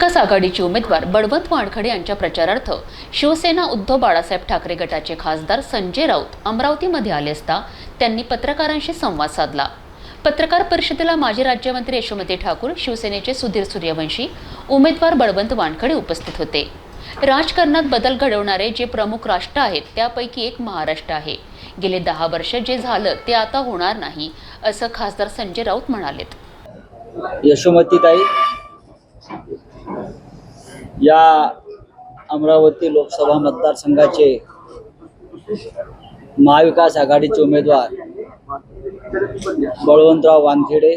महाविकास आघाडीचे उमेदवार बळवंत वानखडे यांच्या प्रचारार्थ शिवसेना उद्धव बाळासाहेब ठाकरे गटाचे खासदार संजय राऊत अमरावतीमध्ये आले असता त्यांनी पत्रकारांशी संवाद साधला. पत्रकार परिषदेला माजी राज्यमंत्री यशोमती ठाकूर शिवसेनेचे सुधीर सूर्यवंशी उमेदवार बळवंत वानखडे उपस्थित होते. राजकारणात बदल घडवणारे जे प्रमुख राष्ट्र आहेत त्यापैकी एक महाराष्ट्र आहे. गेले दहा वर्ष जे झालं ते आता होणार नाही असं खासदार संजय राऊत म्हणालेत. यशोमतीताई या अमरावती लोकसभा मतदारसंघाचे महाविकास आघाडीचे उमेदवार बळवंतराव वानखेडे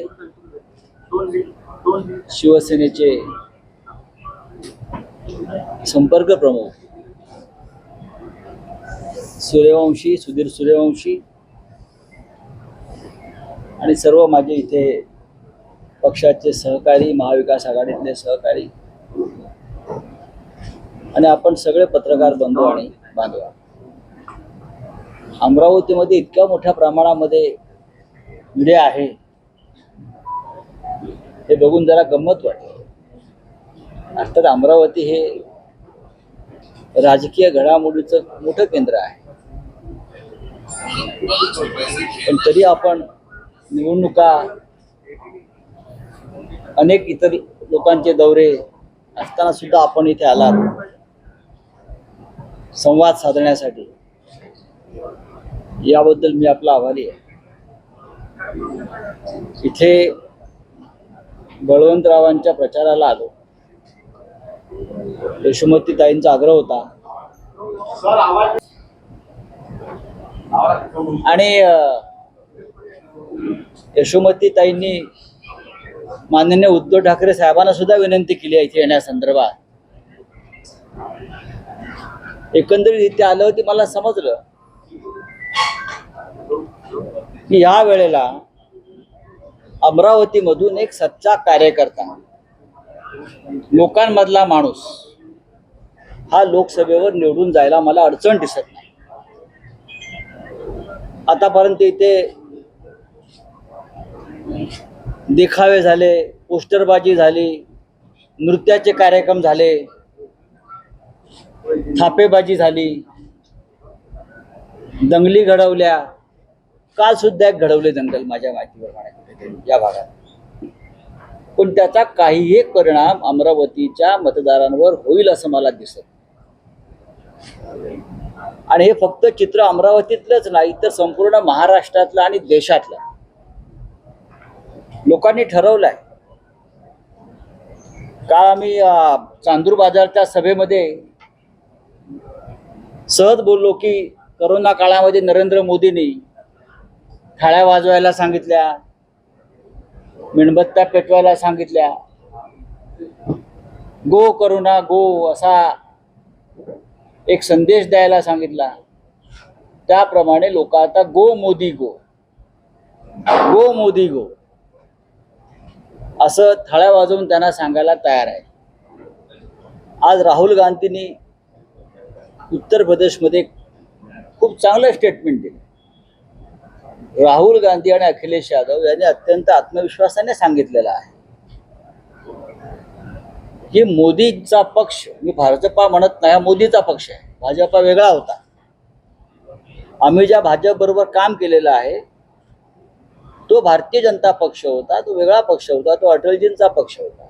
शिवसेनेचे संपर्क प्रमुख सूर्यवंशी सुधीर सूर्यवंशी आणि सर्व माझे इथे पक्षाचे सहकारी महाविकास आघाडीतले सहकारी आणि आपण सगळे पत्रकार बंधू आणि बांधवा. अमरावतीमध्ये इतक्या मोठ्या प्रमाणामध्ये मीडिया आहे. हे बघून जरा गंमत वाटते. अर्थात अमरावती हे राजकीय घडामोडीचं मोठं केंद्र आहे. पण तरी आपण निवडणुका अनेक इतर लोकांचे दौरे असताना सुद्धा आपण इथे आलात. संवाद साधण्यासाठी. याबद्दल मी आपला आभारी आहे. इथे बळवंतरावांच्या प्रचाराला आलो. यशोमती ताईंचा आग्रह होता. आणि यशोमती ताईंनी माननीय उद्धव ठाकरे साहेबांना सुद्धा विनंती केली आहे इथे येण्यासंदर्भात. एकंदरीत इथे आलं होती मला समजलं. की या वेळेला अमरावतीमधून एक सच्चा कार्यकर्ता लोकांमधला माणूस हा लोकसभेवर निवडून जायला मला अडचण दिसत नाही. आतापर्यंत इथे देखावे झाले पोस्टरबाजी झाली नृत्याचे कार्यक्रम झाले थापेबाजी झाली दंगली घडवल्या काल सुद्धा एक घडवले दंगल माझ्या माहितीवर या भागात. पण त्याचा काहीही परिणाम अमरावतीच्या मतदारांवर होईल असं मला दिसत आणि हे फक्त चित्र अमरावतीतलंच नाही तर संपूर्ण महाराष्ट्रातलं आणि देशातलं. लोकांनी ठरवलंय. काल आम्ही चांदूर बाजारच्या सभेमध्ये सहज बोललो की करोना काळामध्ये नरेंद्र मोदींनी थाळ्या वाजवायला सांगितल्या मेणबत्त्या पेटवायला सांगितल्या गो करुणा गो असा एक संदेश द्यायला सांगितला. त्याप्रमाणे लोक आता गो मोदी गो. गो मोदी गो. असं थाळ्या वाजवून त्यांना सांगायला तयार आहे. आज राहुल गांधींनी उत्तर प्रदेशमध्ये खूप चांगलं स्टेटमेंट दिलं. राहुल गांधी आणि अखिलेश यादव यांनी अत्यंत आत्मविश्वासाने सांगितलेलं आहे. की मोदीचा पक्ष मी भाजपा म्हणत नाही हा मोदीचा पक्ष आहे. भाजपा वेगळा होता. आम्ही ज्या भाजप बरोबर काम केलेलं आहे तो भारतीय जनता पक्ष होता तो वेगळा पक्ष होता तो अटलजींचा पक्ष होता.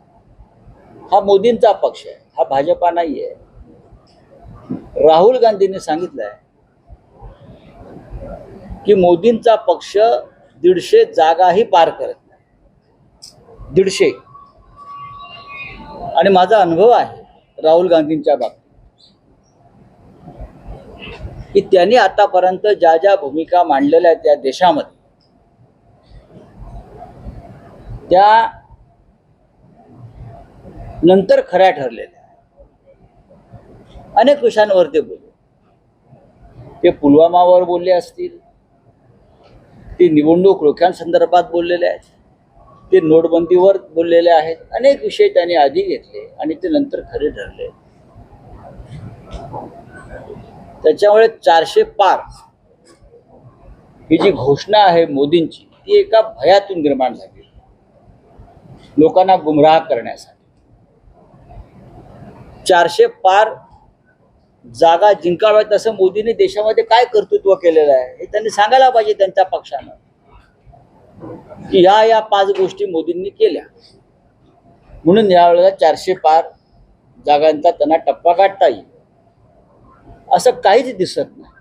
हा मोदींचा पक्ष आहे हा भाजपा नाही आहे राहुल गांधींनी सांगितलंय की मोदींचा पक्ष दीडशे जागाही पार करत नाही. दीडशे. आणि माझा अनुभव आहे राहुल गांधींच्या बाबतीत. की त्यांनी आतापर्यंत ज्या ज्या भूमिका मांडलेल्या आहेत त्या देशामध्ये त्या नंतर खऱ्या ठरलेल्या अनेक विषयांवर ते बोलले. ते पुलवामावर बोलले असतील. ते निवडणूक रोख्यांसंदर्भात बोललेले आहेत. ते नोटबंदीवर बोललेले आहेत. अनेक विषय त्यांनी आधी घेतले आणि ते नंतर खरे ठरले. त्याच्यामुळे चारशे पार ही जी घोषणा आहे मोदींची ती एका भयातून निर्माण झाली. लोकांना गुमराह करण्यासाठी. चारशे पार जागा जिंकाव्यात असं मोदींनी देशामध्ये काय कर्तृत्व केलेलं आहे हे त्यांनी सांगायला पाहिजे त्यांच्या पक्षानं. की ह्या या पाच गोष्टी मोदींनी केल्या. म्हणून यावेळेला चारशे पार जागांचा त्यांना टप्पा काढता येईल. असं काहीच दिसत नाही.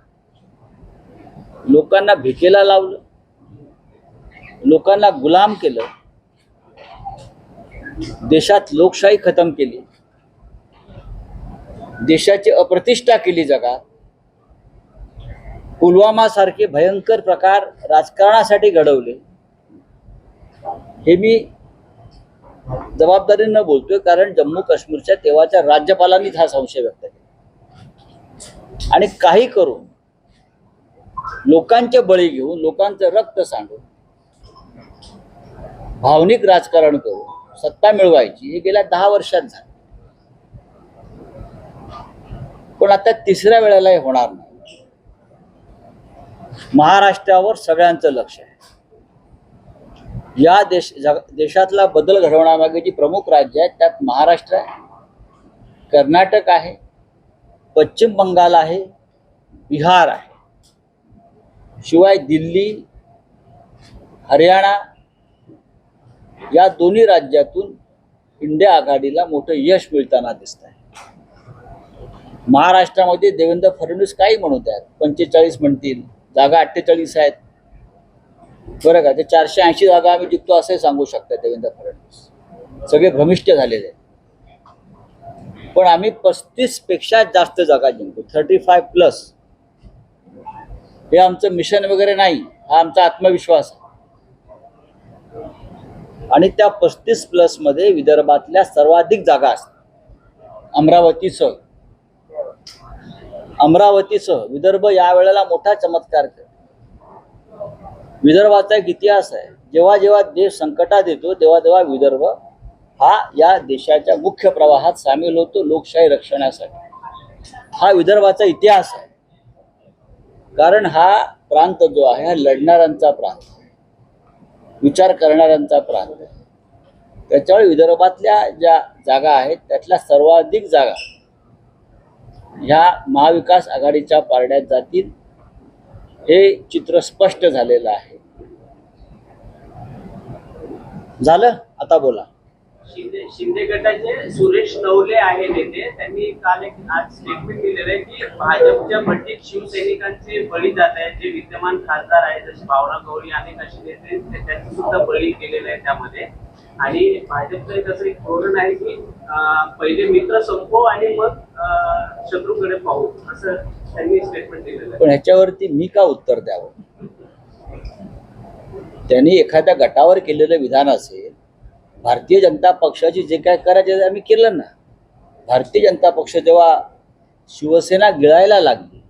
लोकांना भिकेला लावलं. लोकांना गुलाम केलं. देशात लोकशाही खतम केली. देशाची अप्रतिष्ठा केली जगात. पुलवामा सारखे भयंकर प्रकार राजकारणासाठी घडवले. हे मी जबाबदारीनं बोलतोय कारण जम्मू काश्मीरच्या तेव्हाच्या राज्यपालांनीच हा संशय व्यक्त केला. आणि काही करून लोकांचे बळी घेऊन लोकांचं रक्त सांडून भावनिक राजकारण करून सत्ता मिळवायची हे गेल्या दहा वर्षात झालं. पण आता तिसऱ्या वेळेला हे होणार नाही. महाराष्ट्रावर सगळ्यांचं लक्ष आहे. या देश देशातला बदल घडवण्यामागे जी प्रमुख राज्य आहेत त्यात महाराष्ट्र आहे कर्नाटक आहे पश्चिम बंगाल आहे बिहार आहे. शिवाय दिल्ली हरियाणा या दोन्ही राज्यातून इंडिया आघाडीला मोठं यश मिळताना दिसत आहे महाराष्ट्रामध्ये देवेंद्र फडणवीस काही म्हणत आहेत पंचेचाळीस म्हणतील जागा अठ्ठेचाळीस आहेत. बरं का ते चारशे ऐंशी जागा आम्ही जिंकतो असंही सांगू शकतात देवेंद्र फडणवीस. सगळे भ्रमिष्ट झालेले आहेत. पण आम्ही पस्तीसपेक्षा जास्त जागा जिंकतो थर्टी फाय प्लस हे आमचं मिशन वगैरे नाही हा आमचा आत्मविश्वास आहे. आणि त्या पस्तीस प्लसमध्ये विदर्भातल्या सर्वाधिक जागा असतात. अमरावतीसह अमरावतीसह विदर्भ या वेळेला मोठा चमत्कार करतो. विदर्भाचा एक इतिहास आहे. जेव्हा जेव्हा देश संकटात येतो तेव्हा तेव्हा विदर्भ हा या देशाच्या मुख्य प्रवाहात सामील होतो लोकशाही रक्षणासाठी. हा विदर्भाचा इतिहास आहे. कारण हा प्रांत जो आहे हा लढणाऱ्यांचा प्रांत. आहे. विचार करणाऱ्यांचा प्रांत. आहे त्याच्यामुळे विदर्भातल्या ज्या जागा आहेत त्यातल्या सर्वाधिक जागा ह्या महाविकास आघाडीच्या पारड्यात जातील हे चित्र स्पष्ट झालेलं आहे. झालं? आता बोला. शिंदे शिंदे गटाचे सुरेश नवले आहे नेते त्यांनी काल एक आज स्टेटमेंट दिलेलं आहे की भाजपच्या भट्टीत शिवसैनिकांचे बळी जात आहेत जे विद्यमान खासदार आहेत जसे भावना गवळी अनेक असे नेते त्यांचे सुद्धा बळी केलेले आहे त्यामध्ये. आणि भाजपचं एक असं एक धोरण आहे की पहिले मित्र संपव आणि मग शत्रूकडे पाहू असं त्यांनी स्टेटमेंट दिलेलं आहे. पण ह्याच्यावरती मी का उत्तर द्यावं? त्यांनी एखाद्या गटावर केलेलं विधान असेल भारतीय जनता पक्षाची जे काय करायचे ते आम्ही केलं ना. भारतीय जनता पक्ष जेव्हा शिवसेना गिळायला लागली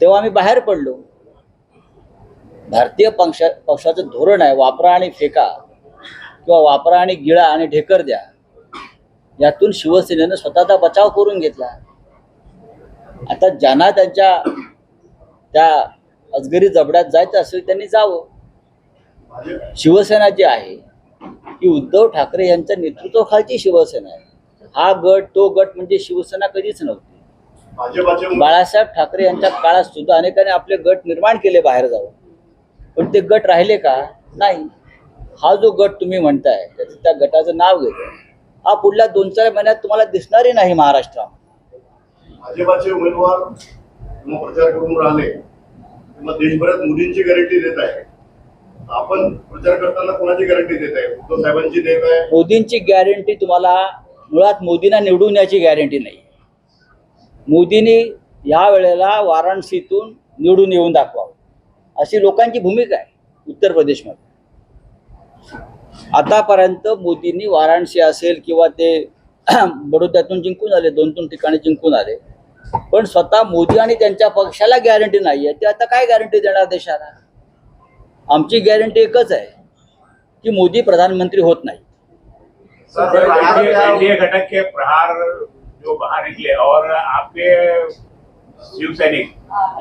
तेव्हा आम्ही बाहेर पडलो. भारतीय पक्षा पक्षाचं धोरण आहे वापरा आणि फेका किंवा वापरा आणि गिळा आणि ढेकर द्या. यातून शिवसेनेनं स्वतःचा बचाव करून घेतला. आता ज्यांना त्यांच्या त्या अजगरी जबड्यात जायचं असेल त्यांनी जावं. शिवसेना जी आहे ही उद्धव ठाकरे यांच्या नेतृत्वाखालची शिवसेना आहे. हा गट तो गट म्हणजे शिवसेना कधीच नव्हती. बाळासाहेब ठाकरे यांच्या काळात सुद्धा अनेकांनी आपले गट निर्माण केले बाहेर जाऊन. पण ते गट राहिले का? नाही. हा जो गट तुम्ही म्हणताय त्या गटाचं नाव घेतो हा पुढल्या दोन चार महिन्यात तुम्हाला दिसणारही नाही महाराष्ट्रात भाजपाचे उमेदवार प्रचार करून राहिले. देशभरात मोदींची गॅरंटी देत आहे. आपण प्रचार करताना कोणाची गॅरंटी देत आहे? उद्धव साहेबांची देत आहे? मोदींची गॅरंटी तुम्हाला मुळात मोदींना निवडून याची गॅरंटी नाही. मोदींनी या वेळेला वाराणसीतून निवडून येऊन दाखवावं. अशी लोकांची भूमिका आहे उत्तर प्रदेशमध्ये. आतापर्यंत मोदींनी वाराणसी असेल किंवा ते बडोद्यातून जिंकून आले दोन दोन ठिकाणी जिंकून आले. पण स्वतः मोदी आणि त्यांच्या पक्षाला गॅरंटी नाही आहे ते आता काय गॅरंटी देणार देशाला? आमची गॅरंटी एकच आहे की मोदी प्रधानमंत्री होत नाही. घटक के प्रहार जो बाहर निकले और आपके शिवसैनिक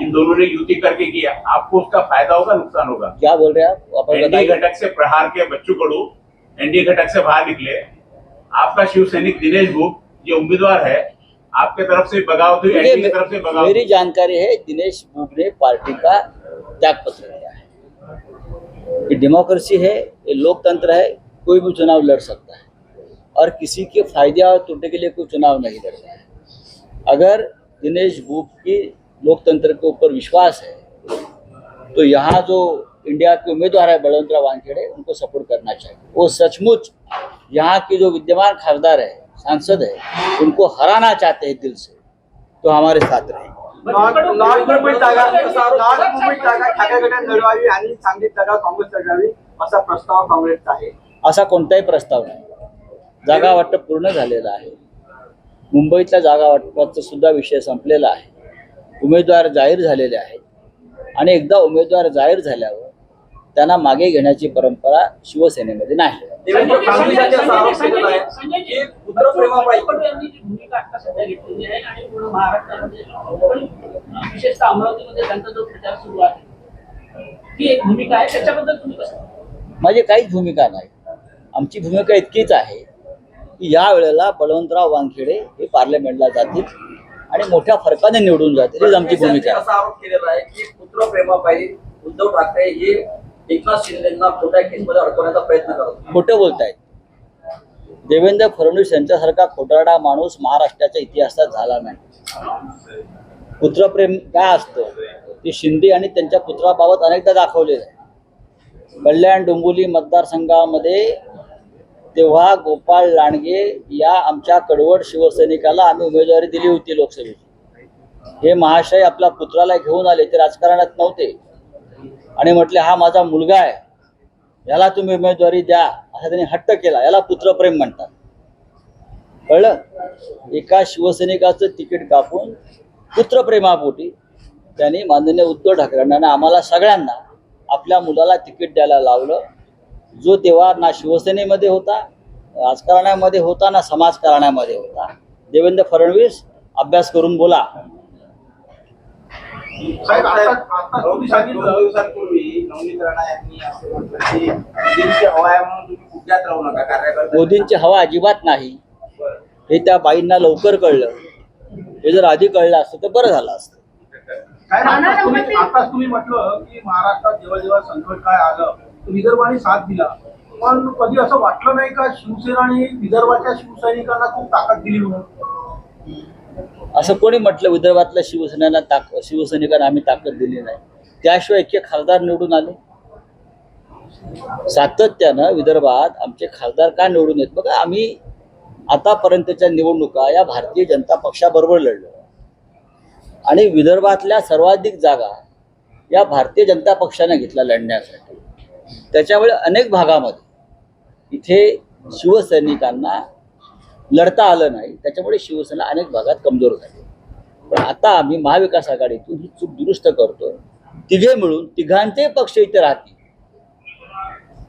इन दोनों ने युति करके किया आपको उसका फायदा होगा नुकसान होगा? क्या बोल रहे हैं आप? एनडीए घटक से प्रहार के बच्चू कडू एनडीए घटक से बाहर निकले। आपका शिवसैनिक दिनेश गुप्त ये उम्मीदवार है आपके तरफ से बगावत हुई की तरफ से बगावत मेरी जानकारी है दिनेश बुब ने पार्टी का त्याग पत्र है। ये डेमोक्रेसी है, ये लोकतंत्र है, कोई भी चुनाव लड़ सकता है। और किसी के फ़ायदे और टूटे के लिए कोई चुनाव नहीं लड़ता है। अगर दिनेश बुब की लोकतंत्र के ऊपर विश्वास है तो यहाँ जो इंडिया के उम्मीदवार है बलवंतराव वानखेड़े, उनको सपोर्ट करना चाहिए। वो सचमुच यहाँ के जो विद्यमान खासदार है, सांसद है, उनको हराना चाहते हैं दिल से तो हमारे साथ रहेंगे नॉर्थ नॉर्थ मुंबईत जागा नॉर्थ मुंबईत जागा ठाकरे गटात लढवावी आणि सांगलीत जागा काँग्रेस लढवावी असा प्रस्ताव काँग्रेसचा आहे. असा कोणताही प्रस्ताव नाही. जागा वाटप पूर्ण झालेलं आहे. मुंबईतल्या जागा वाटपाचा सुद्धा विषय संपलेला आहे. उमेदवार जाहीर झालेले आहेत. आणि एकदा उमेदवार जाहीर झाल्यावर त्यांना मागे घेण्याची परंपरा शिवसेनेमध्ये नाही. देवेंद्र फडणवीसांनी असा आरोप केलेला आहे की पुत्रप्रेमापायी यांनी जी भूमिका आता सध्या घेतलेली आहे आणि पूर्ण महाराष्ट्रामध्ये पण विशेषतः अमरावतीमध्ये त्यांचा जो प्रचार सुरू आहे ती एक भूमिका आहे. त्याच्याबद्दल तुम्ही कसं माझी काहीच भूमिका नाही. आमची भूमिका इतकीच आहे की या वेळेला बळवंतराव वानखेडे हे पार्लमेंटला जातील आणि मोठ्या फरकाने निवडून जातील. हीच आमची भूमिका आहे. असा आरोप केलेला आहे की पुत्र प्रेमापायी उद्धव ठाकरे हे एकनाथ शिंदेना खोट्या केसमध्ये अडकवण्याचा प्रयत्न करतो खोटं बोलतायत. देवेंद्र फडणवीस यांच्यासारखा खोटारडा माणूस महाराष्ट्राच्या इतिहासात झाला नाही. पुत्रप्रेम काय असतं? ते शिंदे आणि त्यांच्या पुत्राबाबत अनेकदा दाखवलेलं आहे. कल्याण डोंबोली मतदारसंघामध्ये तेव्हा गोपाळ लांडगे या आमच्या कडवड शिवसैनिकाला आम्ही उमेदवारी दिली होती लोकसभेची. हे महाशय आपल्या पुत्राला घेऊन आले ते राजकारणात नव्हते. आणि म्हटले हा माझा मुलगा आहे. याला तुम्ही उमेदवारी द्या. असा त्यांनी हट्ट केला. याला पुत्रप्रेम म्हणतात. कळलं? एका शिवसैनिकाचं तिकीट कापून पुत्रप्रेमापोटी त्यांनी माननीय उद्धव ठाकरेंना आणि आम्हाला सगळ्यांना आपल्या मुलाला तिकीट द्यायला लावलं. जो तेव्हा ना शिवसेनेमध्ये होता राजकारणामध्ये होता ना समाजकारणामध्ये होता. देवेंद्र फडणवीस अभ्यास करून बोला. साहेब आता आता तुम्ही सांगितलं. दोन दिवसांपूर्वी नवनीत राणा यांनी असं म्हटलं की मोदींची हवा आहे म्हणून तुम्ही कुठल्यात राहू नका कार्यकर्ता मोदींची हवा अजिबात नाही. हे त्या बाईंना लवकर कळलं. हे जर आधी कळलं असतं तर बरं झालं असतं. साहेब आताच तुम्ही आताच तुम्ही म्हटलं की महाराष्ट्रात जेव्हा जेव्हा संकट काय आलं तर विदर्भाने साथ दिला. पण कधी असं वाटलं नाही का शिवसेनाने विदर्भाच्या शिवसैनिकांना खूप ताकद दिली म्हणून? असं कोणी म्हटलं विदर्भातल्या शिवसेनेला ताक शिवसैनिकांना आम्ही ताकद दिली नाही. त्याशिवाय इतके खासदार निवडून आले. सातत्यानं विदर्भात आमचे खासदार का निवडून येत? बघा आम्ही आतापर्यंतच्या निवडणुका या भारतीय जनता पक्षाबरोबर लढलो. आणि विदर्भातल्या सर्वाधिक जागा या भारतीय जनता पक्षाने घेतल्या लढण्यासाठी. त्याच्यामुळे अनेक भागामध्ये इथे शिवसैनिकांना लढता आलं नाही त्याच्यामुळे शिवसेना अनेक भागात कमजोर झाली. पण आता आम्ही महाविकास आघाडीतून ही चूक दुरुस्त करतो तिघे मिळून तिघांचे पक्ष इथे राहतील.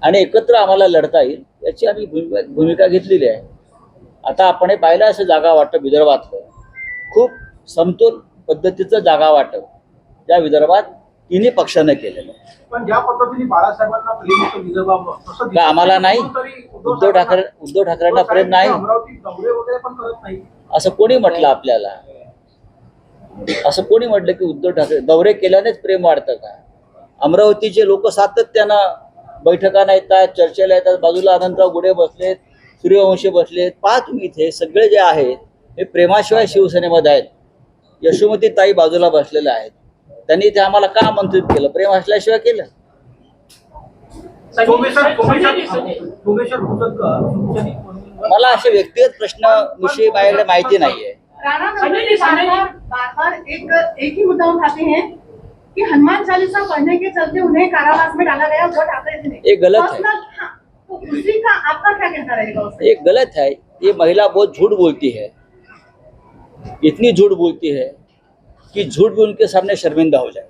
आणि एकत्र आम्हाला लढता येईल याची आम्ही भूमिका भूमिका घेतलेली आहे. आता आपण हे पाहिलं असं जागा वाटप विदर्भातलं. खूप समतोल पद्धतीचं जागा वाटप. त्या विदर्भात तिन्ही पक्षानं केलेलं आहे. पण ज्या पद्धतीने बाळासाहेबांना प्रेम होतं विदर्भावर तसं का आम्हाला नाही? तरी उद्धव ठाकरे उद्धव ठाकरेंना प्रेम नाही? अमरावती दौरे वगैरे पण करत नाही. असं कोणी म्हटलं आपल्याला? असं कोणी म्हटलं की उद्धव ठाकरे दौरे केल्यानेच प्रेम वाढतं का? अमरावतीचे लोक सातत्यानं बैठकांना येतात चर्चेला येतात बाजूला अनंतराव गुडे बसलेत सूर्यवंशी बसलेत. पहा तुम्ही इथे सगळे जे आहेत हे प्रेमाशिवाय शिवसेनेमध्ये आहेत. यशोमती ताई बाजूला बसलेल्या आहेत. त्यांनी ते आम्हाला का आमंत्रित केलं? प्रेम असल्याशिवाय केलं? मला असे व्यक्तिगत प्रश्न विषयी माझ्याकडे माहिती नाहीये. ही हैं कि हनुमान चालीसा पढ़ने के चलते उन्हें कारावास में डाला गया ठाकरे ये गलत है। हाँ, तो उसी का आपका क्या कहना रहेगा ये गलत है ये महिला बहुत झूठ बोलती है। इतनी झूठ बोलती है। कि झूठ भी उनके सामने शर्मिंदा हो जाए।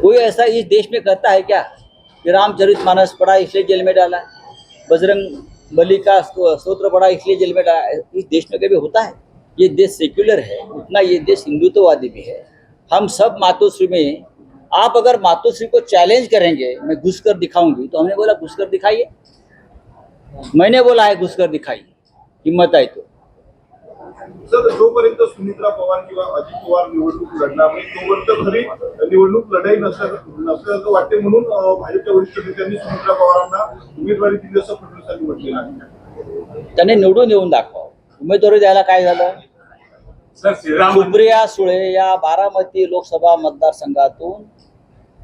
कोई ऐसा इस देश में करता है क्या कि रामचरित मानस पढ़ा इसलिए जेल में डाला, बजरंग बली का स्तो- स्तोत्र पढ़ा इसलिए जेल में डाला, इस देश में कभी होता है? ये देश सेक्युलर है उतना ये देश हिंदुत्ववादी भी है। हम सब मातोश्री में, आप अगर मातोश्री को चैलेंज करेंगे, मैं घुस कर दिखाऊँगी तो हमने बोला घुस कर दिखाइए। मैंने बोला है घुस कर दिखाइए। हिंमत आहे तो। सर जोपर्यंत सुमित्रा पवार किंवा अजित पवार निवडणूक लढणार नाही तोपर्यंत खरी निवडणूक लढाई नसल्याचं नसल्याचं वाटते म्हणून भाजपच्या वरिष्ठ नेत्यांनी सुमित्रा पवारांना उमेदवारी दिली असं फडणवीसांनी म्हटलेलं आहे. त्याने निवडून येऊन दाखवा उमेदवारी द्यायला काय झालं? सर श्रीराम सुप्रिया सुळे या बारामती लोकसभा मतदारसंघातून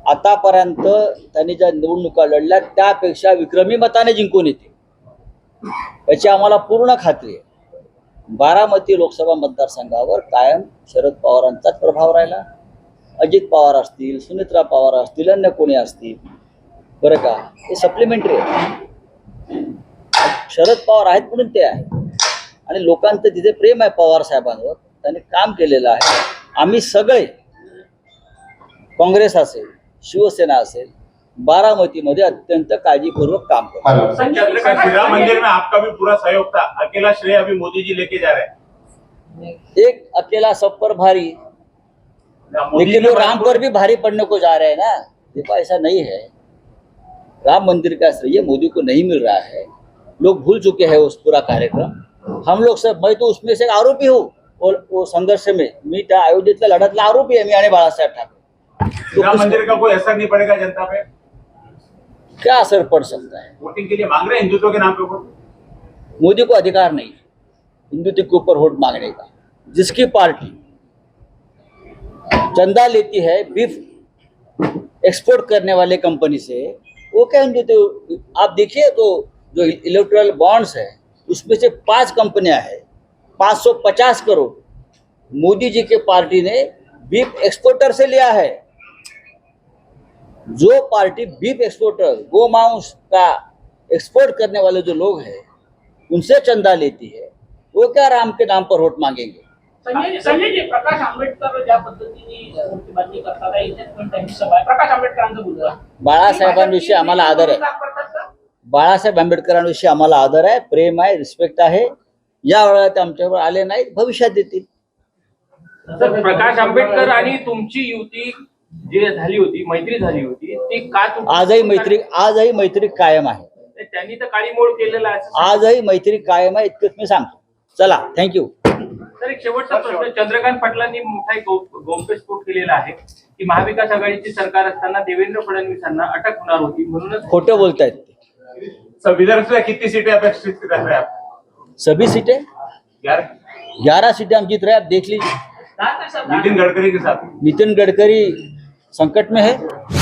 आतापर्यंत त्यांनी ज्या निवडणुका लढल्या त्यापेक्षा विक्रमी मताने जिंकून येते याची आम्हाला पूर्ण खात्री आहे. बारामती लोकसभा मतदारसंघावर कायम शरद पवारांचाच प्रभाव राहिला. अजित पवार असतील सुनित्रा पवार असतील अन्य कोणी असतील बरं का? हे सप्लिमेंटरी आहे शरद पवार आहेत म्हणून ते आहे आणि लोकांचं तिथे प्रेम आहे पवार साहेबांवर त्यांनी काम केलेलं आहे. आम्ही सगळे काँग्रेस असेल शिवसेना असेल बारामतीमध्ये अत्यंत काळजीपूर्वक काम करतो. श्रीराम मंदिर में आपका भी पूरा सहयोग था। अकेला श्रेय अभी मोदी जी लेके जा रहे हैं। एक अकेला सब पर भारी लेकिन वो राम पर भी भारी पड़ने को जा रहे हैं ना। देखो ऐसा नहीं है। राम मंदिर का श्रेय मोदी को नहीं मिल रहा है। लोग भूल चुके हैं उस पूरा कार्यक्रम। हम लोग सब मैं तो उसमें से एक आरोपी हूँ। वो, वो संघर्ष में मी त्या अयोध्येतल्या लढतला आरोपी आहे मी आणि बाळासाहेब ठाकरे। तो कुछ- मंदिर का कोई असर नहीं पड़ेगा जनता पे? क्या असर पड़ सकता है? वोटिंग के लिए मांग रहे हैं हिंदुत्व के नाम पे वोट मोदी को अधिकार नहीं हिंदुत्व के ऊपर वोट मांगने का। जिसकी पार्टी चंदा लेती है बीफ एक्सपोर्ट करने वाले कंपनी से वो क्या हिंदुत्व आप देखिए तो जो इलेक्ट्रल बॉन्ड्स है उसमें से पाँच कंपनियाँ हैं। 550 करोड़। मोदी जी के पार्टी ने बीफ एक्सपोर्टर से लिया है। जो पार्टी बीफ एक्सपोर्टर गो मांस का एक्सपोर्ट करने वाले जो लोग हैं उनसे चंदा लेती है वो क्या राम के नाम पर वोट मांगेंगे? संजय जी प्रकाश आंबेडकर ज्या पद्धतीने प्रकाश आंबेडकरांचं मुलगा बाळासाहेबांविषयी आम्हाला आदर आहे. बाळासाहेब आंबेडकरांविषयी आम्हाला आदर आहे प्रेम आहे रिस्पेक्ट आहे. या वेळा ते आमच्यावर आले नाहीत भविष्यात येतील सर प्रकाश आंबेडकर आणि तुमची युती जी झाली होती मैत्री झाली होती ती का तुटली? आजही मैत्री आजही मैत्री कायम आहे. त्यांनी तर काळीमोड केलेला आहे आजही मैत्री कायम आहे इतकंच मी सांगतो. चला थँक्यू सर एक शेवटचा प्रश्न चंद्रकांत पाटलांनी मोठा एक गौ- गौप्यस्फोट केलेला आहे की महाविकास आघाडीची सरकार असताना देवेंद्र फडणवीसांना अटक होणार होती म्हणूनच खोटं बोलतायत ते. सर कितनी सीटें अपेक्षित कर रहे हैं आप सभी सीटें? ग्यारह ग्यारह सीटें हम जीत रहे हैं आप देख लीजिए. नितिन गडकरी के साथ नितिन गडकरी संकट में है।